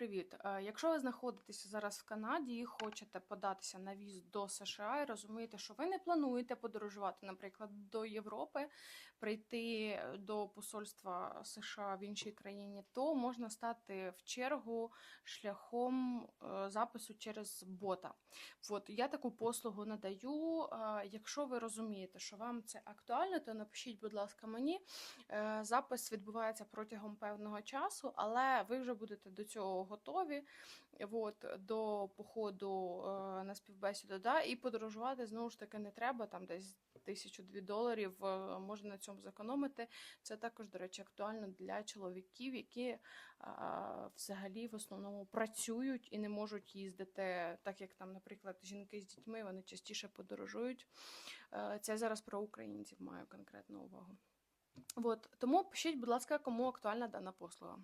привіт! Е, Якщо ви знаходитеся зараз в Канаді і хочете податися на віз до США і розумієте, що ви не плануєте подорожувати, наприклад, до Європи, прийти до посольства США в іншій країні, то можна стати в чергу шляхом е, запису через бота. От я таку послугу надаю. Е, Якщо ви розумієте, що вам це актуально, то напишіть, будь ласка, мені. Е, Запис відбувається протягом певного часу, але ви вже будете до цього готові. От, до походу е, на співбесіду. Да? І подорожувати знову ж таки не треба, там десь тисячу-дві доларів е, можна на цьому зекономити. Це також, до речі, актуально для чоловіків, які е, взагалі в основному працюють і не можуть їздити, так як там, наприклад, жінки з дітьми вони частіше подорожують. Це зараз про українців маю конкретну увагу. От, тому пишіть, будь ласка, кому актуальна дана послуга.